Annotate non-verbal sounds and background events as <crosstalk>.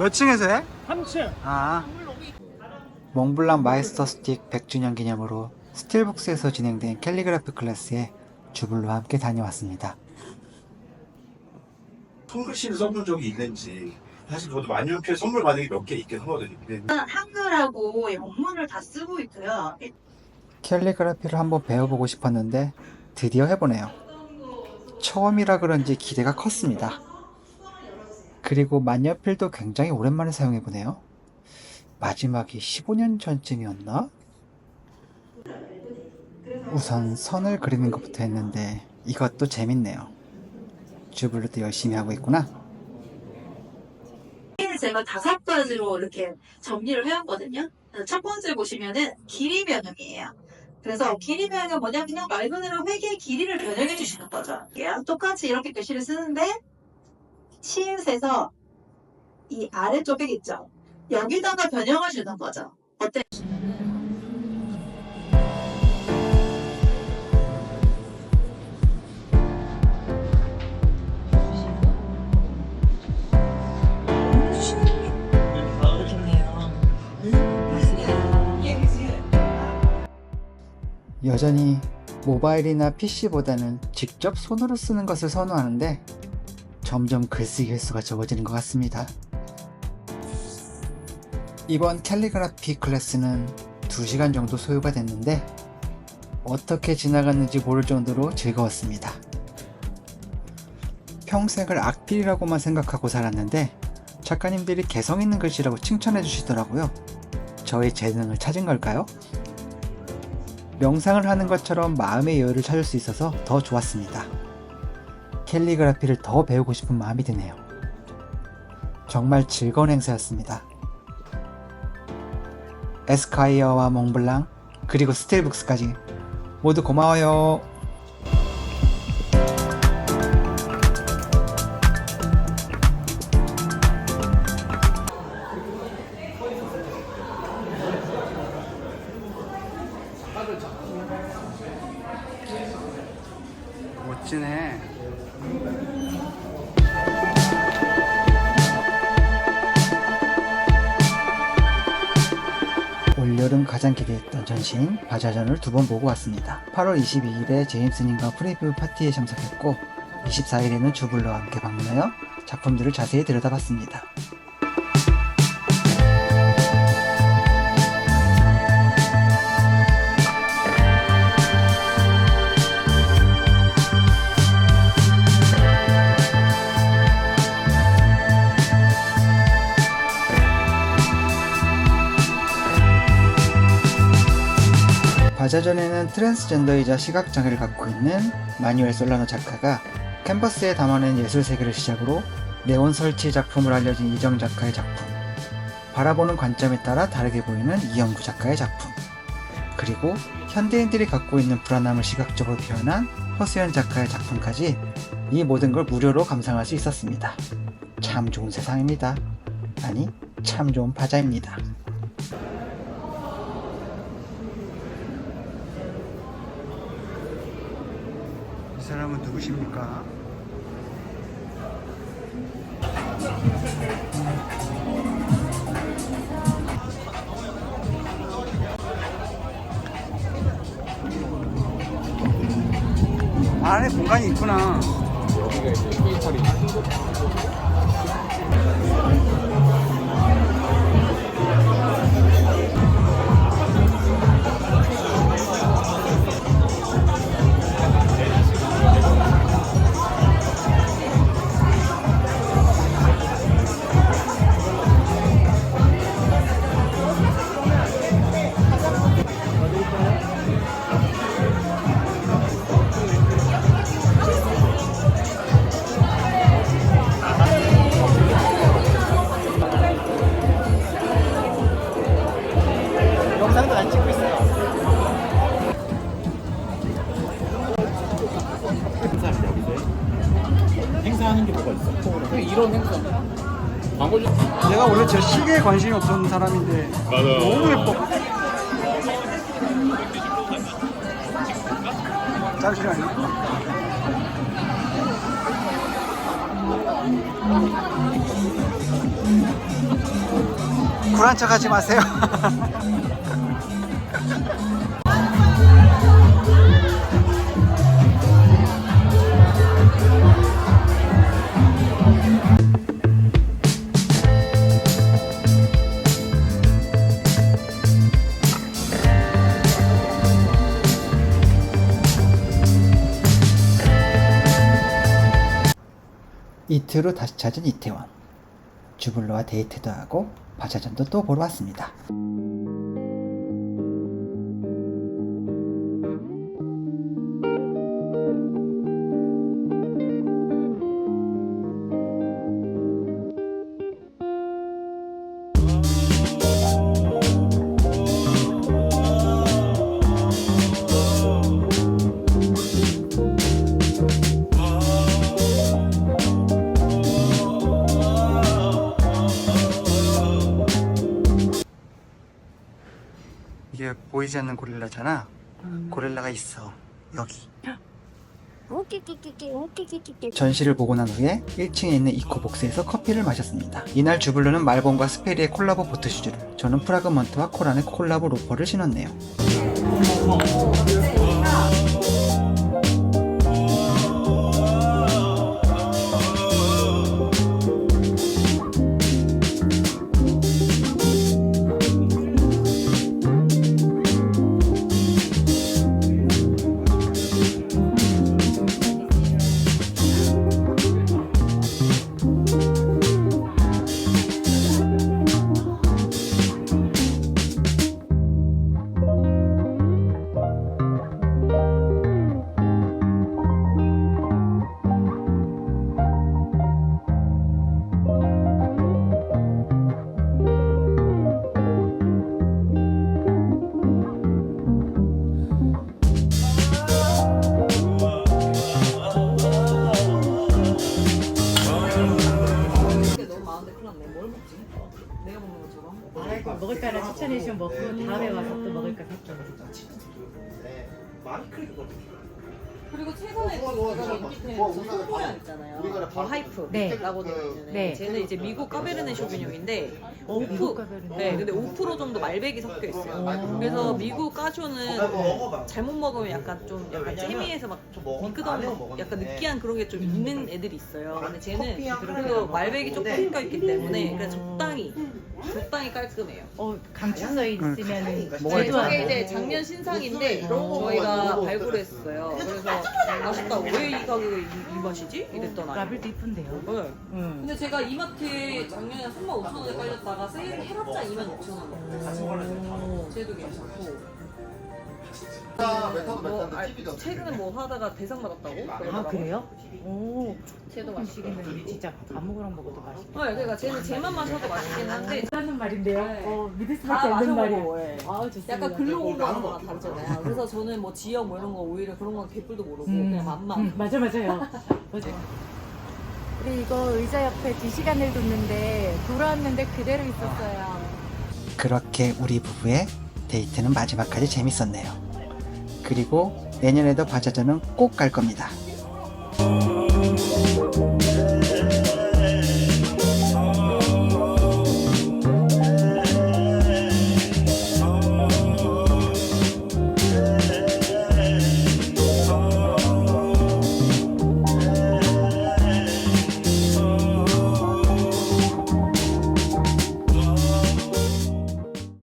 몇 층에서 해? 3층. 아. 몽블랑 마이스터 스틱 100주년 기념으로 스틸북스에서 진행된 캘리그라피 클래스에 주불과 함께 다녀왔습니다. 손글씨를 써본 적이 있는지 사실 저도 만년필 선물 받은 게 몇 개 있긴 하거든요. 근데 한글하고 영문을 다 쓰고 있고요. 캘리그라피를 한번 배워보고 싶었는데 드디어 해보네요. 처음이라 그런지 기대가 컸습니다. 그리고 만년필도 굉장히 오랜만에 사용해 보네요. 마지막이 15년 전쯤이었나? 우선 선을 그리는 것부터 했는데 이것도 재밌네요. 주블루도 열심히 하고 있구나. 제가 다섯 가지로 이렇게 정리를 해왔거든요. 첫 번째 보시면은 길이 변형이에요. 그래서 길이 변형은 뭐냐 그냥 말 그대로 회계의 길이를 변형해 주시는 거죠. 이게요. 똑같이 이렇게 글씨를 쓰는데 치읓에서 이 아래쪽에 있죠. 여기다가 변형을 주는 거죠. 어때? 여전히 모바일이나 PC보다는 직접 손으로 쓰는 것을 선호하는데 점점 글쓰기 횟수가 적어지는 것 같습니다. 이번 캘리그라피 클래스는 2시간 정도 소요가 됐는데 어떻게 지나갔는지 모를 정도로 즐거웠습니다. 평생을 악필이라고만 생각하고 살았는데 작가님들이 개성 있는 글씨라고 칭찬해 주시더라고요. 저의 재능을 찾은 걸까요? 명상을 하는 것처럼 마음의 여유를 찾을 수 있어서 더 좋았습니다. 캘리그라피를 더 배우고 싶은 마음이 드네요. 정말 즐거운 행사였습니다. 에스카이어와 몽블랑 그리고 스틸북스까지 모두 고마워요. 멋지네. 올여름 가장 기대했던 전시인 바자전을 두 번 보고 왔습니다. 8월 22일에 제임스님과 프리뷰 파티에 참석했고 24일에는 주불러와 함께 방문하여 작품들을 자세히 들여다봤습니다. 자전에는 트랜스젠더이자 시각장애를 갖고 있는 마뉴엘 솔라노 작가가 캔버스에 담아낸 예술 세계를 시작으로 네온 설치 작품을 알려진 이정 작가의 작품, 바라보는 관점에 따라 다르게 보이는 이영구 작가의 작품, 그리고 현대인들이 갖고 있는 불안함을 시각적으로 표현한 허수연 작가의 작품까지 이 모든 걸 무료로 감상할 수 있었습니다. 참 좋은 세상입니다. 아니, 참 좋은 바자입니다. 사람은 누구십니까? 안에 공간이 있구나. 영상도 저 시계에 관심이 없었던 사람인데 너무 예뻐. 잠시만요. 굴한 척 하지 마세요. <laughs> 이틀 후 다시 찾은 이태원. 주블로와 데이트도 하고 바자전도 또 보러 왔습니다. 보이지 않는 고릴라잖아. 고릴라가 있어. 여기. 전시를 보고 난 후에 1층에 있는 이코복스에서 커피를 마셨습니다. 이날 주블루는 말본과 스페리의 콜라보 보트슈즈를, 저는 프라그먼트와 코란의 콜라보 로퍼를 신었네요. 먹고 다음에 와서 또 먹을 거 살게요. 그리고 최근에 제가 인기템 손모양 있잖아요. 더 하이프라고 네. 되거든요. 네. 쟤는 이제 미국 까베르네 쇼비뇽인데 어, 미국 5%, 까베르네. 네, 근데 5% 정도 말백이 섞여 있어요. 그래서 미국 까쇼는 잘못 먹으면 약간 좀 약간 재미에서 막 미끄덩 약간 느끼한 그런 게 좀 있는 애들이 있어요. 근데 쟤는 그래도 말백이 조금 섞여 있기 때문에 그래서 적당히 적당히 깔끔해요. 어, 강추서 먹어야 네, 돼. 저게 이제 작년 신상인데 저희가 발굴했어요. 그래서 아쉽다 왜 이 가격에 이, 이 맛이지? 이랬던 아이. 라벨도 이쁜데요. 네. 응. 근데 제가 이마트에 작년에 3만 5천 원에 깔렸다가 세일 해봤자 2만 5천 원. 쟤도 괜찮고. 뭐, 아, 최근에 뭐 하다가 대상 받았다고? 아 그래요? 오, 쟤도. 음식이면 진짜 아무거나 먹어도 맛있다. 네, 그러니까 쟤는 쟤만 마셔도 맛있긴 한데 하는 말인데요. 네. 어, 믿을 수밖에 다 없는 말이에요. 마셔보고 예. 아, 좋습니다. 약간 글로 올라오는 거랑 다르잖아요. 그래서 저는 뭐 지역 뭐 이런 거 오히려 그런 건 개뿔도 모르고 그냥 맛만. 음, 맞아 맞아요. 맞아. 우리 이거 의자 옆에 2 시간을 뒀는데 돌아왔는데 그대로 있었어요. 그렇게 우리 부부의 데이트는 마지막까지 재밌었네요. 그리고 내년에도 바자전은 꼭 갈 겁니다.